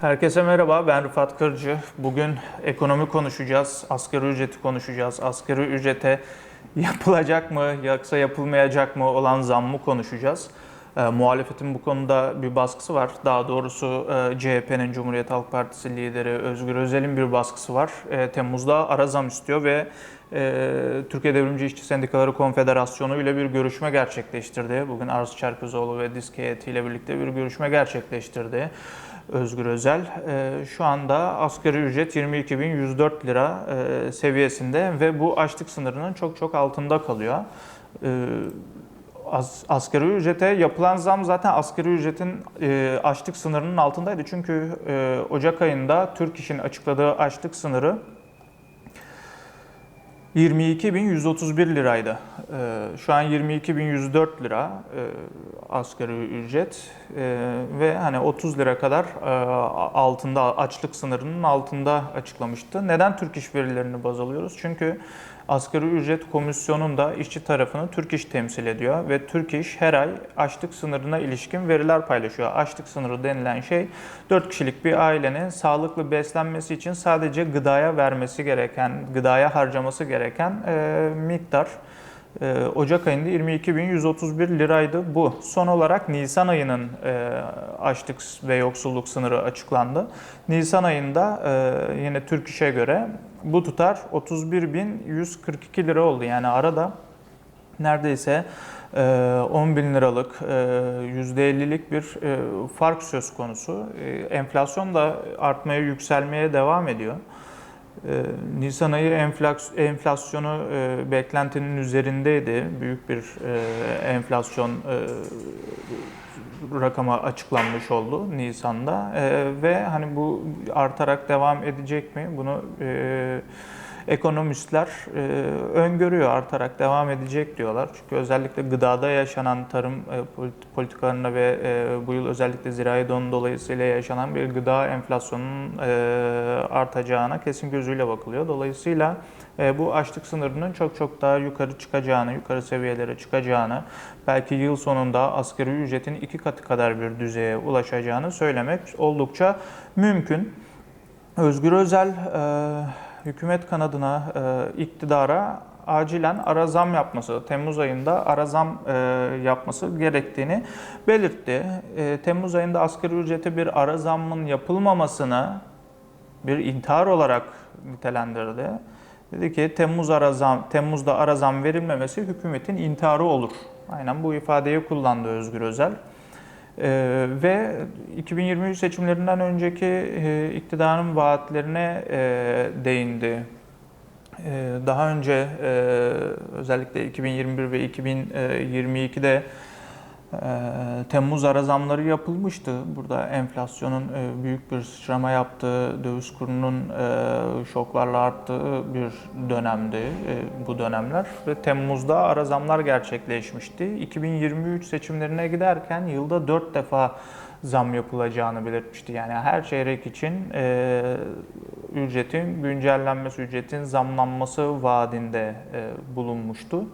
Herkese merhaba, ben Rıfat Kırcı. Bugün ekonomi konuşacağız, asgari ücreti konuşacağız. Asgari ücrete yapılacak mı yoksa yapılmayacak mı olan zammı konuşacağız. E, muhalefetin bu konuda bir baskısı var. Daha doğrusu e, CHP'nin Cumhuriyet Halk Partisi lideri Özgür Özel'in bir baskısı var. E, Temmuz'da ara zam istiyor ve e, Türkiye Devrimci İşçi Sendikaları Konfederasyonu ile bir görüşme gerçekleştirdi. Bugün Arzu Çerkezoğlu ve Disk heyetiyle birlikte bir görüşme gerçekleştirdi. Özgür Özel. E, Şu anda asgari ücret 22.104 lira e, seviyesinde ve bu açlık sınırının çok çok altında kalıyor. E, as- Asgari ücrete yapılan zam zaten asgari ücretin e, açlık sınırının altındaydı. Çünkü e, Ocak ayında Türk İş'in açıkladığı açlık sınırı 22.131 liraydı. Ee, Şu an 22.104 lira e, asgari ücret E, ve hani 30 lira kadar e, altında açlık sınırının altında açıklamıştı. Neden Türk İş verilerini baz alıyoruz? Çünkü asgari ücret komisyonunda işçi tarafını Türk İş temsil ediyor ve Türk İş her ay açlık sınırına ilişkin veriler paylaşıyor. Açlık sınırı denilen şey 4 kişilik bir ailenin sağlıklı beslenmesi için sadece gıdaya vermesi gereken, gıdaya harcaması gereken e, miktar. E, Ocak ayında 22.131 liraydı bu. Son olarak Nisan ayının e, açlık ve yoksulluk sınırı açıklandı. Nisan ayında e, yine Türk İş'e göre bu tutar 31.142 lira oldu. Yani arada neredeyse e, 10 bin liralık e, %50'lik bir e, fark söz konusu. E, Enflasyon da artmaya, yükselmeye devam ediyor. E, Nisan ayı enflasyonu e, beklentinin üzerindeydi. Büyük bir e, enflasyon e, rakamı açıklanmış oldu Nisan'da ve hani bu artarak devam edecek mi? Bunu ekonomistler e, öngörüyor artarak devam edecek diyorlar. Çünkü özellikle gıdada yaşanan tarım e, polit- politikalarına ve e, bu yıl özellikle zirai don dolayısıyla yaşanan bir gıda enflasyonunun artacağına kesin gözüyle bakılıyor. Dolayısıyla bu açlık sınırının çok çok daha yukarı çıkacağını, yukarı seviyelere çıkacağını, belki yıl sonunda asgari ücretin iki katı kadar bir düzeye ulaşacağını söylemek oldukça mümkün. Özgür Özel hükümet kanadına, e, iktidara acilen ara zam yapması, Temmuz ayında ara zam e, yapması gerektiğini belirtti. E, Temmuz ayında asgari ücrete bir ara zammın yapılmamasını bir intihar olarak nitelendirdi. Dedi ki Temmuz ara zam, Temmuz'da ara zam verilmemesi hükümetin intiharı olur. Aynen bu ifadeyi kullandı Özgür Özel. Ee, ve 2023 seçimlerinden önceki e, iktidarın vaatlerine e, değindi. E, daha önce e, özellikle 2021 ve 2022'de e, Temmuz ara zamları yapılmıştı. Burada enflasyonun e, büyük bir sıçrama yaptığı, döviz kurunun e, şoklarla arttığı bir dönemdi e, bu dönemler. Ve Temmuz'da ara zamlar gerçekleşmişti. 2023 seçimlerine giderken yılda 4 defa zam yapılacağını belirtmişti. Yani her çeyrek için e, ücretin güncellenmesi, ücretin zamlanması vaadinde e, bulunmuştu.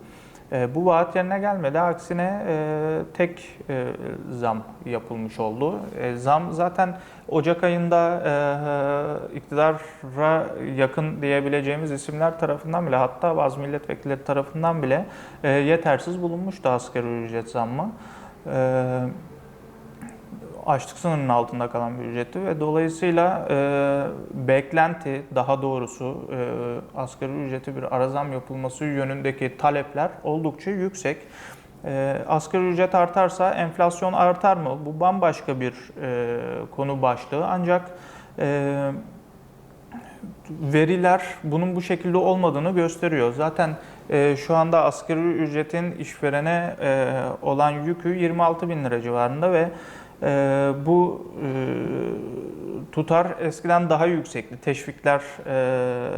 E, Bu vaat yerine gelmedi. Aksine e, tek e, zam yapılmış oldu. Zam zaten Ocak ayında iktidara yakın diyebileceğimiz isimler tarafından bile hatta bazı milletvekilleri tarafından bile yetersiz bulunmuştu asgari ücret zammı. E, açlık sınırının altında kalan bir ücretti ve dolayısıyla e, beklenti daha doğrusu e, asgari ücreti bir ara zam yapılması yönündeki talepler oldukça yüksek. E, asgari ücret artarsa enflasyon artar mı? Bu bambaşka bir e, konu başlığı ancak e, veriler bunun bu şekilde olmadığını gösteriyor. Zaten e, şu anda asgari ücretin işverene e, olan yükü 26 bin lira civarında ve bu e, tutar eskiden daha yüksekti. Teşvikler e,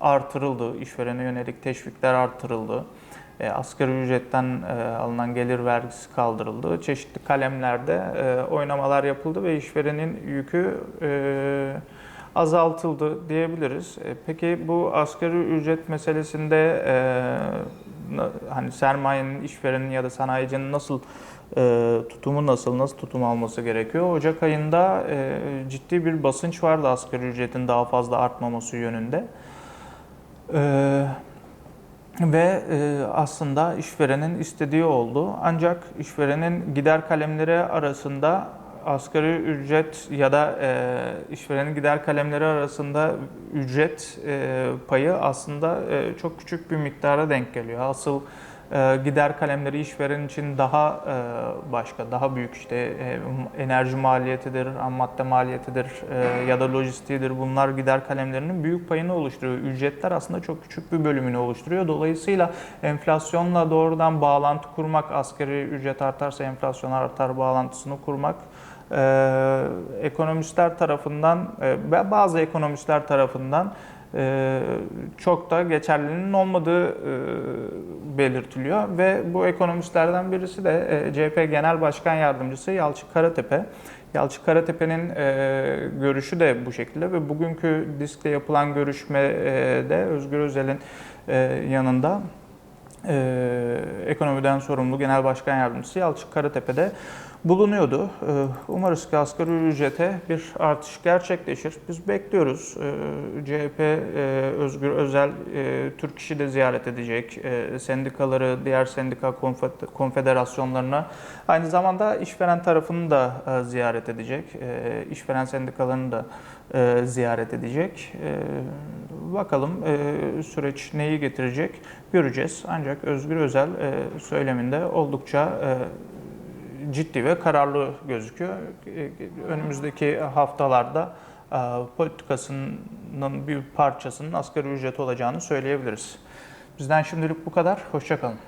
artırıldı, işverene yönelik teşvikler artırıldı. E, asgari ücretten e, alınan gelir vergisi kaldırıldı. Çeşitli kalemlerde e, oynamalar yapıldı ve işverenin yükü e, azaltıldı diyebiliriz. E, Peki bu asgari ücret meselesinde e, hani sermayenin, işverenin ya da sanayicinin nasıl e, tutumu nasıl, nasıl tutum alması gerekiyor. Ocak ayında e, ciddi bir basınç vardı asgari ücretin daha fazla artmaması yönünde. E, ve e, aslında işverenin istediği oldu. Ancak işverenin gider kalemleri arasında asgari ücret ya da e, işverenin gider kalemleri arasında ücret payı aslında çok küçük bir miktara denk geliyor. Asıl gider kalemleri işveren için daha e, başka, daha büyük işte e, enerji maliyetidir, ham madde maliyetidir e, ya da lojistiğidir. Bunlar gider kalemlerinin büyük payını oluşturuyor. Ücretler aslında çok küçük bir bölümünü oluşturuyor. Dolayısıyla enflasyonla doğrudan bağlantı kurmak, asgari ücret artarsa enflasyon artar bağlantısını kurmak ekonomistler tarafından e, bazı ekonomistler tarafından e, çok da geçerliliğinin olmadığı e, belirtiliyor ve bu ekonomistlerden birisi de e, CHP Genel Başkan Yardımcısı Yalçın Karatepe. Yalçın Karatepe'nin e, görüşü de bu şekilde ve bugünkü diskte yapılan görüşmede Özgür Özel'in yanında ekonomiden sorumlu Genel Başkan Yardımcısı Yalçın Karatepe'de bulunuyordu. E, umarız ki asgari ücrete bir artış gerçekleşir. Biz bekliyoruz. E, CHP e, Özgür Özel e, Türk İş'i de ziyaret edecek. E, sendikaları, diğer sendika konfe- konfederasyonlarına aynı zamanda işveren tarafını da ziyaret edecek. İşveren sendikalarını da ziyaret edecek. Bakalım süreç neyi getirecek göreceğiz. Ancak Özgür Özel söyleminde oldukça ciddi ve kararlı gözüküyor. E, Önümüzdeki haftalarda e, politikasının bir parçasının asgari ücret olacağını söyleyebiliriz. Bizden şimdilik bu kadar. Hoşçakalın.